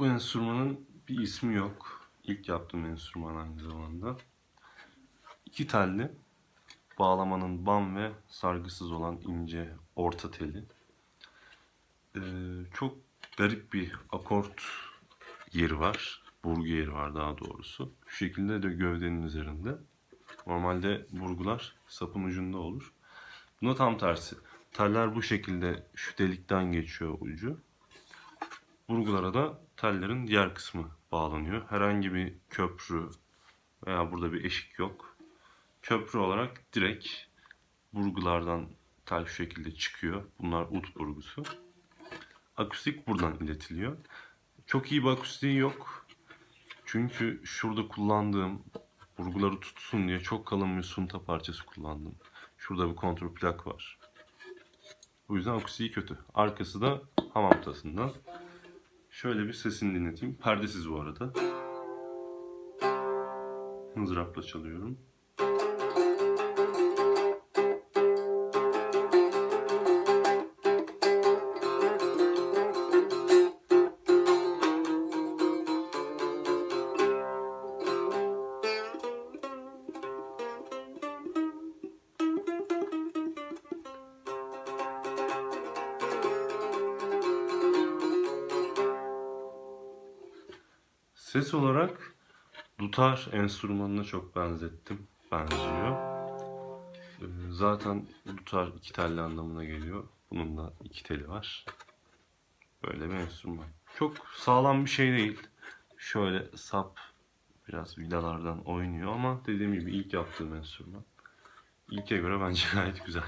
Bu enstrümanın bir ismi yok. İlk yaptığım enstrüman aynı zamanda. İki telli. Bağlamanın bam ve sargısız olan ince orta teli. Ee, çok garip bir akort yeri var. Burgu yeri var daha doğrusu. Şu şekilde de gövdenin üzerinde. Normalde burgular sapın ucunda olur. Buna tam tersi. Teller bu şekilde şu delikten geçiyor ucu. Burgulara da tellerin diğer kısmı bağlanıyor. Herhangi bir köprü veya burada bir eşik yok. Köprü olarak direkt burgulardan tel şu şekilde çıkıyor. Bunlar ut burgusu. Akustik buradan iletiliyor. Çok iyi bir akustiği yok. Çünkü şurada kullandığım burguları tutsun diye çok kalın bir sunta parçası kullandım. Şurada bir kontrol plak var. Bu yüzden akustiği kötü. Arkası da hamam tasından. Şöyle bir sesini dinleteyim. Perdesiz bu arada. Mızrapla çalıyorum. Ses olarak dutar enstrümanına çok benzettim. Benziyor. Ee, Zaten dutar iki telli anlamına geliyor. Bunun da iki teli var. Böyle bir enstrüman. Çok sağlam bir şey değil. Şöyle sap biraz vidalardan oynuyor ama dediğim gibi ilk yaptığım enstrüman. İlke göre bence gayet güzel.